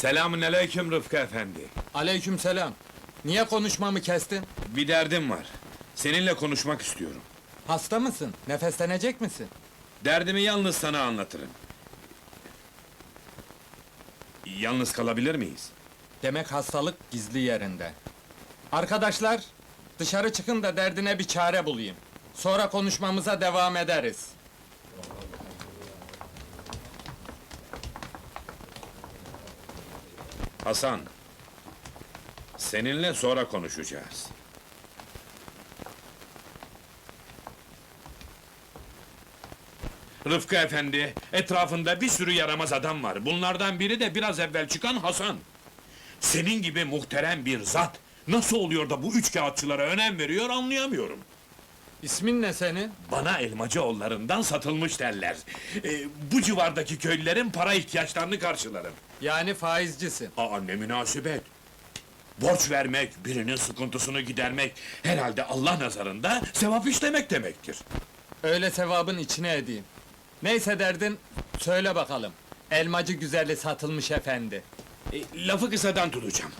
Selamün aleyküm Rıfkı efendi. Aleykümselam. Niye konuşmamı kestin? Bir derdim var. Seninle konuşmak istiyorum. Hasta mısın? Nefeslenecek misin? Derdimi yalnız sana anlatırım. Yalnız kalabilir miyiz? Demek hastalık gizli yerinde. Arkadaşlar, dışarı çıkın da derdine bir çare bulayım. Sonra konuşmamıza devam ederiz. Hasan. Seninle sonra konuşacağız. Rıfkı efendi, etrafında bir sürü yaramaz adam var. Bunlardan biri de biraz evvel çıkan Hasan. Senin gibi muhterem bir zat, nasıl oluyor da bu üç kağıtçılara önem veriyor anlayamıyorum. İsmin ne senin? Bana Elmacıoğullarından satılmış derler. Ee, bu civardaki köylülerin para ihtiyaçlarını karşılarım. Yani faizcisin. Aa ne münasebet! Borç vermek, birinin sıkıntısını gidermek, herhalde Allah nazarında sevap işlemek demektir. Öyle sevabın içine edeyim. Neyse derdin, söyle bakalım. Elmacı güzeli satılmış efendi. E, lafı kısadan tutacağım.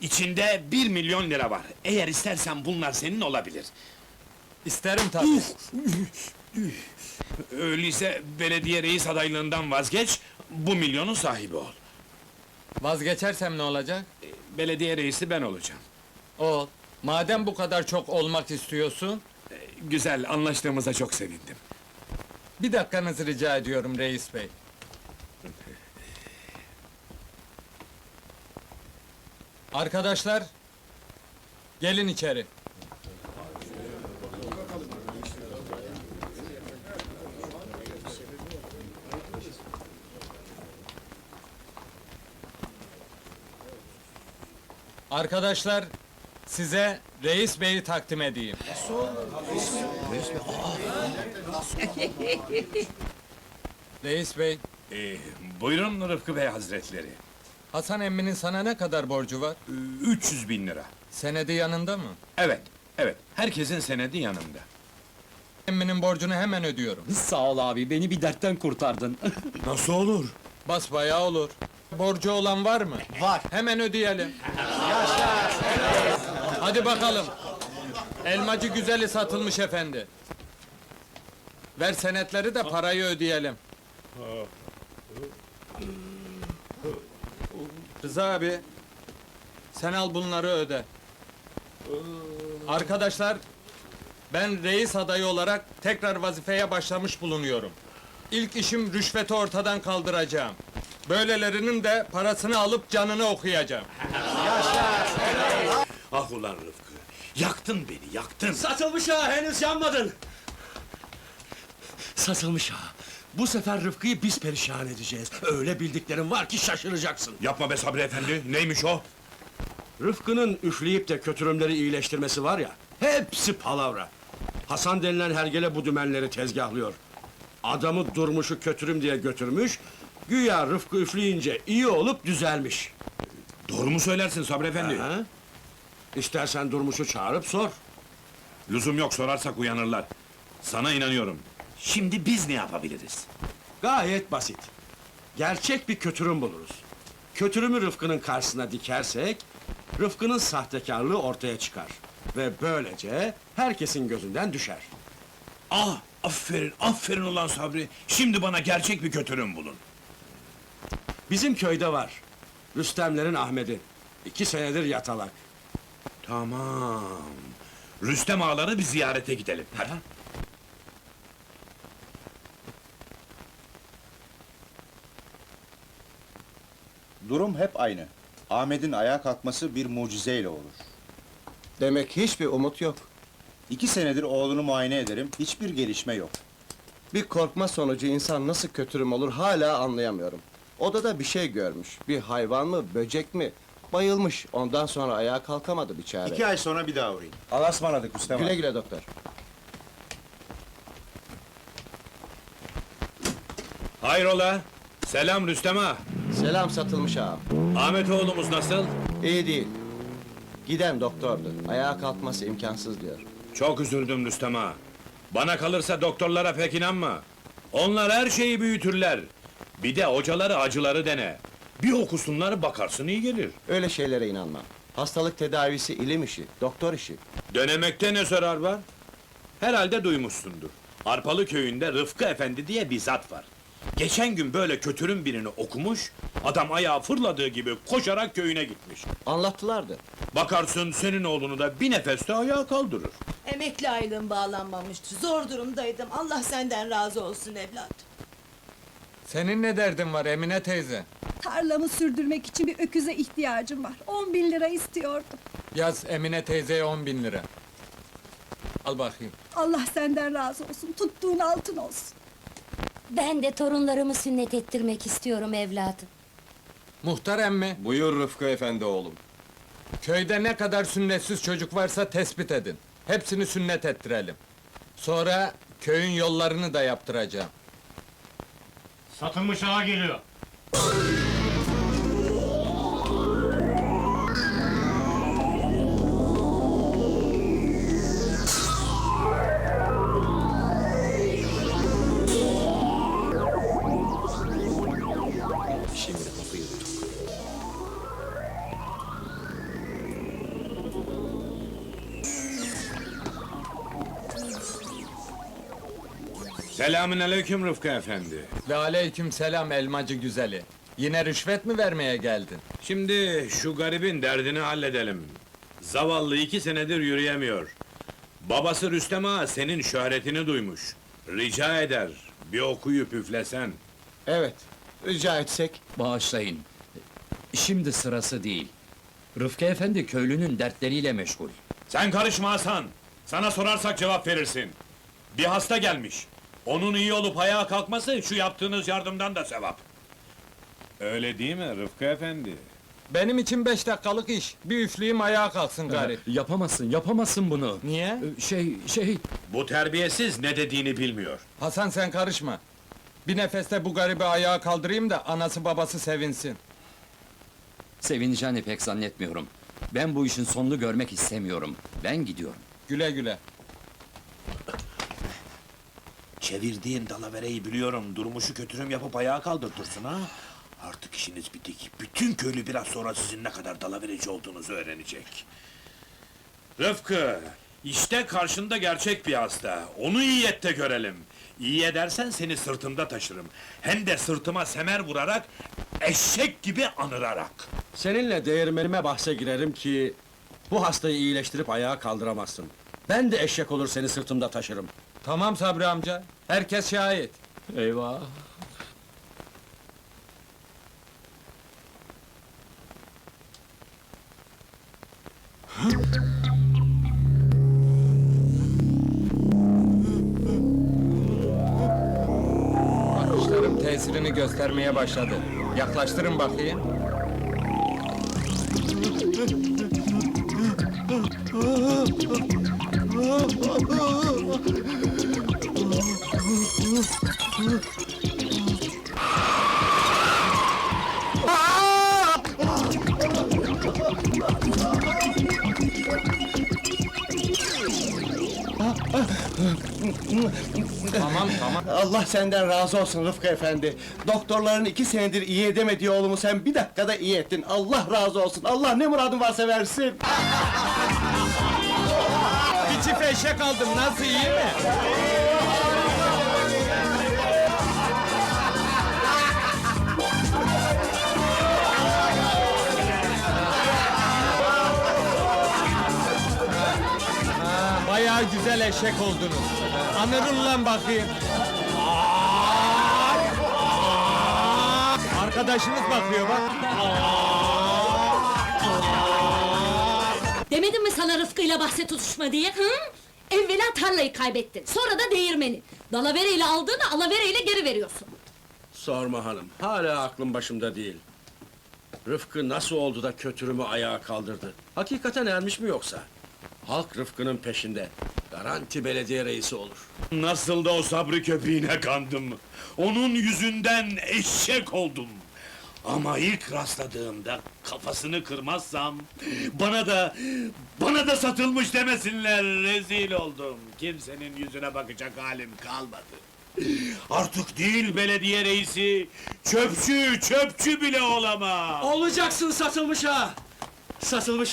İçinde bir milyon lira var. Eğer istersen bunlar senin olabilir. İsterim tabii. Öyleyse belediye reis adaylığından vazgeç, bu milyonun sahibi ol. Vazgeçersem ne olacak? E, belediye reisi ben olacağım. Ol. Madem bu kadar çok olmak istiyorsun, E, güzel, anlaştığımıza çok sevindim. bir dakikanızı rica ediyorum reis bey. Arkadaşlar, gelin içeri. Arkadaşlar, size reis beyi takdim edeyim. Reis bey, E, buyurun Rıfkı Bey Hazretleri. Hasan emminin sana ne kadar borcu var? E, 300 bin lira. Senedi yanında mı? Evet, evet. Herkesin senedi yanımda. Emminin borcunu hemen ödüyorum. Sağ ol abi, beni bir dertten kurtardın. Nasıl olur? Bas bayağı olur. Borcu olan var mı? Var. Hemen ödeyelim. Hadi bakalım. Elmacı güzeli satılmış efendi. Ver senetleri de parayı ödeyelim. Rıza abi, sen al bunları öde. Arkadaşlar, ben reis adayı olarak tekrar vazifeye başlamış bulunuyorum. İlk işim rüşveti ortadan kaldıracağım. Böylelerinin de parasını alıp canını okuyacağım. Ah ulan Rıfkı, yaktın beni, yaktın! Satılmış ha, henüz yanmadın! Satılmış ha. Bu sefer Rıfkı'yı biz perişan edeceğiz. Öyle bildiklerim var ki şaşıracaksın. Yapma be Sabri efendi, neymiş o? Rıfkı'nın üfleyip de kötürümleri iyileştirmesi var ya, hepsi palavra. Hasan denilen hergele bu dümenleri tezgahlıyor. Adamı durmuşu kötürüm diye götürmüş, güya Rıfkı üfleyince iyi olup düzelmiş. Doğru mu söylersin Sabri efendi? Ha? İstersen durmuşu çağırıp sor. Lüzum yok, sorarsak uyanırlar. Sana inanıyorum. Şimdi biz ne yapabiliriz? Gayet basit. Gerçek bir kötürüm buluruz. Kötürümü Rıfkı'nın karşısına dikersek, Rıfkı'nın sahtekarlığı ortaya çıkar. Ve böylece herkesin gözünden düşer. Ah, aferin, aferin ulan Sabri. Şimdi bana gerçek bir kötürüm bulun. Bizim köyde var. Rüstemlerin Ahmet'i. İki senedir yatalak. Tamam. Rüstem ağaları bir ziyarete gidelim. Hadi. Durum hep aynı. Ahmet'in ayağa kalkması bir mucizeyle olur. Demek hiçbir umut yok. İki senedir oğlunu muayene ederim, hiçbir gelişme yok. Bir korkma sonucu insan nasıl kötürüm olur hala anlayamıyorum. Odada bir şey görmüş. Bir hayvan mı, böcek mi? Bayılmış. Ondan sonra ayağa kalkamadı biçare. İki ay sonra bir daha uğrayın. Alasmanadık Rüstem Güle güle doktor. Hayrola? Selam Rüstem ağa. Selam satılmış ağam. Ahmet oğlumuz nasıl? İyi değil. Giden doktordu. Ayağa kalkması imkansız diyor. Çok üzüldüm Rüstem ağa. Bana kalırsa doktorlara pek inanma. Onlar her şeyi büyütürler. Bir de hocaları acıları dene. Bir okusunlar bakarsın iyi gelir. Öyle şeylere inanma. Hastalık tedavisi ilim işi, doktor işi. Denemekte ne zarar var? Herhalde duymuşsundur. Arpalı köyünde Rıfkı Efendi diye bir zat var. Geçen gün böyle kötürüm birini okumuş, adam ayağı fırladığı gibi koşarak köyüne gitmiş. Anlattılardı. Bakarsın senin oğlunu da bir nefeste ayağa kaldırır. Emekli aylığım bağlanmamıştı. Zor durumdaydım. Allah senden razı olsun evlat. Senin ne derdin var Emine teyze? Tarlamı sürdürmek için bir öküze ihtiyacım var. 10 bin lira istiyordum. Yaz Emine teyzeye on bin lira. Al bakayım. Allah senden razı olsun. Tuttuğun altın olsun. Ben de torunlarımı sünnet ettirmek istiyorum evladım. Muhtar emmi, Buyur Rıfkı efendi oğlum. köyde ne kadar sünnetsiz çocuk varsa tespit edin. Hepsini sünnet ettirelim. Sonra köyün yollarını da yaptıracağım. Satılmış ağa geliyor. Selamün aleyküm Rıfkı Efendi. Ve aleyküm selam elmacı güzeli. Yine rüşvet mi vermeye geldin? Şimdi şu garibin derdini halledelim. Zavallı iki senedir yürüyemiyor. Babası Rüstem Ağa senin şöhretini duymuş. Rica eder, bir okuyup üflesen. Evet, rica etsek. Bağışlayın. Şimdi sırası değil. Rıfkı Efendi köylünün dertleriyle meşgul. Sen karışma Hasan! Sana sorarsak cevap verirsin. Bir hasta gelmiş. Onun iyi olup ayağa kalkması şu yaptığınız yardımdan da sevap. Öyle değil mi Rıfkı Efendi? Benim için beş dakikalık iş. Bir üfleyeyim ayağa kalksın gari. Yapamazsın, yapamazsın bunu. Niye? Ee, Şey, şey... Bu terbiyesiz ne dediğini bilmiyor. Hasan sen karışma. Bir nefeste bu garibi ayağa kaldırayım da anası babası sevinsin. Sevineceğini pek zannetmiyorum. Ben bu işin sonunu görmek istemiyorum. Ben gidiyorum. Güle güle. Çevirdiğin dalavereyi biliyorum. Durmuşu kötürüm yapıp ayağa kaldırtırsın ha. Artık işiniz bitik. Bütün köylü biraz sonra sizin ne kadar dalavereci olduğunuzu öğrenecek. Rıfkı, işte karşında gerçek bir hasta. Onu iyi görelim. İyi edersen seni sırtımda taşırım. Hem de sırtıma semer vurarak, eşek gibi anırarak. Seninle değirmenime bahse girerim ki... ...bu hastayı iyileştirip ayağa kaldıramazsın. Ben de eşek olur seni sırtımda taşırım. Tamam Sabri amca. Herkes şahit. Eyvah! Bakışlarım tesirini göstermeye başladı. Yaklaştırın bakayım. Tamam tamam. Allah senden razı olsun Rıfkı efendi. Doktorların iki senedir iyi edemediği oğlumu sen bir dakikada iyi ettin. Allah razı olsun. Allah ne muradın varsa versin. Bir çift eşek aldım. Nasıl iyi mi? Bayağı güzel eşek oldunuz. Anırın lan bakayım. Arkadaşınız bakıyor bak. Demedim mi sana Rıfkı'yla bahse tutuşma diye? Hı? Evvela tarlayı kaybettin, sonra da değirmeni. Dalavereyle aldığını alavereyle geri veriyorsun. Sorma hanım, hala aklım başımda değil. Rıfkı nasıl oldu da kötürümü ayağa kaldırdı? Hakikaten ermiş mi yoksa? Halk Rıfkı'nın peşinde. Garanti belediye reisi olur. Nasıl da o sabrı köpeğine kandım. Onun yüzünden eşek oldum. Ama ilk rastladığımda kafasını kırmazsam bana da bana da satılmış demesinler rezil oldum. Kimsenin yüzüne bakacak halim kalmadı. Artık değil belediye reisi, çöpçü, çöpçü bile olamam. Olacaksın satılmışa! Satılmışa!